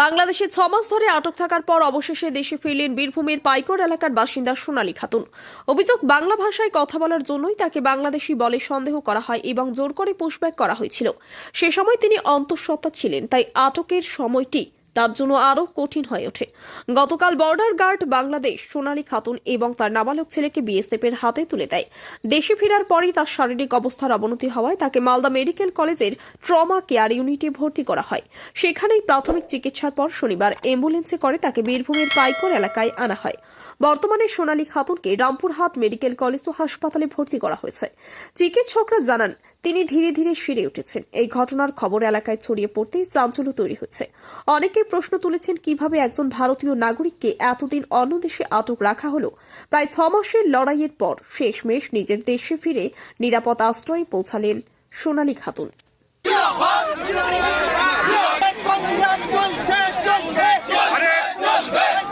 বাংলাদেশে ছ মাস ধরে আটক থাকার পর অবশেষে দেশে ফিরলেন বীরভূমের পাইকর এলাকার বাসিন্দা সোনালী খাতুন। অভিযোগ, বাংলা ভাষায় কথা বলার জন্যই তাকে বাংলাদেশি বলে সন্দেহ করা হয় এবং জোর করে পুশব্যাক করা হয়েছিল। সে সময় তিনি অন্তঃসত্ত্বা ছিলেন, তাই আটকের সময়টি তার জন্য আরও কঠিন হয়ে ওঠে। গতকাল বর্ডার গার্ড বাংলাদেশ, সোনালী খাতুন এবং তার নাবালক ছেলেকে বিএসএফ এর হাতে তুলে দেয়। দেশে ফেরার পরই তার শারীরিক অবস্থার অবনতি হওয়ায় তাকে মালদা মেডিকেল কলেজের ট্রমা কেয়ার ইউনিটে ভর্তি করা হয়। সেখানেই প্রাথমিক চিকিৎসার পর শনিবার অ্যাম্বুলেন্সে করে তাকে বীরভূমের পাইকর এলাকায় আনা হয়। বর্তমানে সোনালী খাতুনকে রামপুরহাট মেডিকেল কলেজ ও হাসপাতালে ভর্তি করা হয়েছে। চিকিৎসকরা জানান, তিনি ধীরে ধীরে সেরে উঠেছেন। এই ঘটনার খবর এলাকায় ছড়িয়ে পড়তেই চাঞ্চল্য তৈরি হচ্ছে। অনেকে প্রশ্ন তুলেছেন, কীভাবে একজন ভারতীয় নাগরিককে এতদিন অন্য দেশে আটক রাখা হলো? প্রায় ছ মাসের লড়াইয়ের পর শেষমেশ নিজের দেশে ফিরে নিরাপদ আশ্রয়ে পৌঁছালেন সোনালী খাতুন সংগ্রাম চলছে চলছে চলবে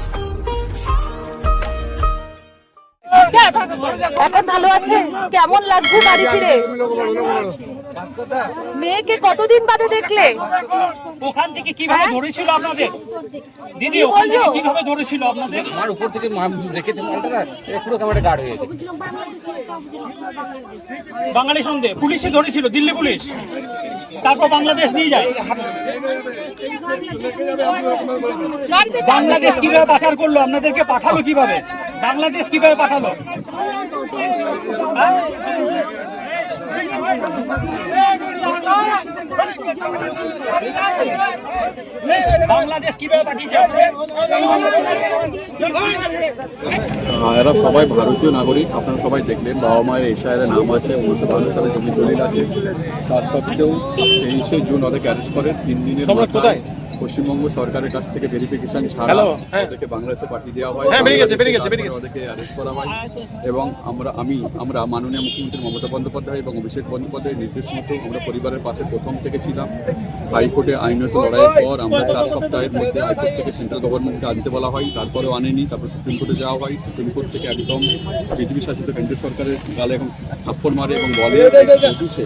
এখন ভালো আছে? কেমন লাগছে বাড়ি ফিরে? মেয়েকে কতদিন বাদে দেখলে? ওখান থেকে কীভাবে ধরেছিল আপনাদের? দিদি ওখান থেকে কীভাবে ধরেছিল আপনাদের? আমার উপর থেকে মালটা পুরো ক্যামেরা গার্ড হয়ে গেছে। বাঙালি সন্দেহ পুলিশে ধরেছিল দিল্লি পুলিশ। তারপর বাংলাদেশ নিয়ে যায়। বাংলাদেশ কীভাবে পাচার করল? আপনাদেরকে পাঠালো কীভাবে? বাংলাদেশ কীভাবে পাঠালো? বাংলাদেশ কীভাবে পাঠিয়েছে এরা সবাই ভারতীয় নাগরিক আপনারা সবাই দেখলেন বাবা মায়ের এশায়ারের নাম আছে উনিশশো বান্ন সালে জমি দলিল আছে। তার সত্ত্বেও তেইশে জুন ওদেরকে অ্যারেস্ট করেন তিন দিনের মাথায় পশ্চিমবঙ্গ সরকারের কাছ থেকে ভেরিফিকেশন ছাড়া ওদেরকে বাংলাদেশে পাঠিয়ে দেওয়া হয়। ওদেরকে অ্যারেস্ট করা হয়। এবং আমরা আমি আমরা মাননীয় মুখ্যমন্ত্রী মমতা বন্দ্যোপাধ্যায় এবং অভিষেক বন্দ্যোপাধ্যায়ের নির্দেশ মতো আমরা পরিবারের পাশে প্রথম থেকে ছিলাম। হাইকোর্টে আইনত লড়াইয়ের পর আমরা চার সপ্তাহের মধ্যে হাইকোর্ট থেকে সেন্ট্রাল গভর্নমেন্টকে আনতে বলা হয়। তারপরেও আনেনি তারপর সুপ্রিম কোর্টে যাওয়া হয়। সুপ্রিম কোর্ট থেকে একদম বিজেপি শাসিত কেন্দ্রীয় সরকারের গালে এখন থাপ্পড় মারে এবং বলে একুশে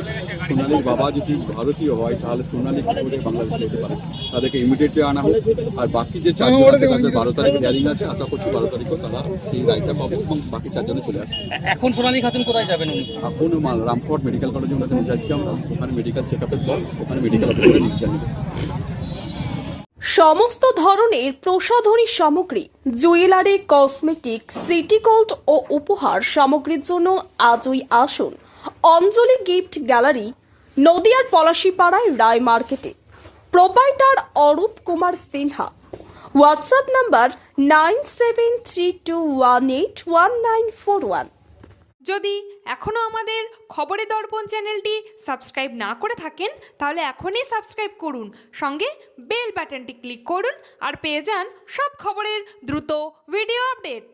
সোনালির বাবা যদি ভারতীয় হয় তাহলে সোনালি কি করে বাংলাদেশে যেতে পারে? তাদেরকে ইমিডিয়েটলি আনা হোক। আর বাকি যে চারজন আছে তাদের বারো তারিখে হিয়ারিং আছে। আশা করছি বারো তারিখেও তারা সেই রায়টা পাবো এবং বাকি চারজনে চলে আসবে। এখন সোনালী খাতুন কোথায় যাবেন উনি? এখন মাল রামপুরহাট মেডিকেল কলেজে ওনাকে নিয়ে যাচ্ছি আমরা। ওখানে মেডিকেল চেক আপের পর ওখানে মেডিকেল অফিসারের ডিসিশন সমস্ত ধরনের প্রসাধনী সামগ্রী জুয়েলারি কসমেটিক সিটি গোল্ড ও উপহার সামগ্রীর জন্য আজই আসুন। অঞ্জলি গিফট গ্যালারি, নদিয়ার পলাশিপাড়ায় রায় মার্কেটে। Proprietor Arup Kumar Sinha. WhatsApp number nine seven three two one eight one nine four one. যদি এখনও আমাদের খবরের দর্পণ চ্যানেলটি সাবস্ক্রাইব না করে থাকেন, তাহলে এখনই সাবস্ক্রাইব করুন। সঙ্গে বেল বাটনটি ক্লিক করুন আর পেয়ে যান সব খবরের দ্রুত ভিডিও আপডেট।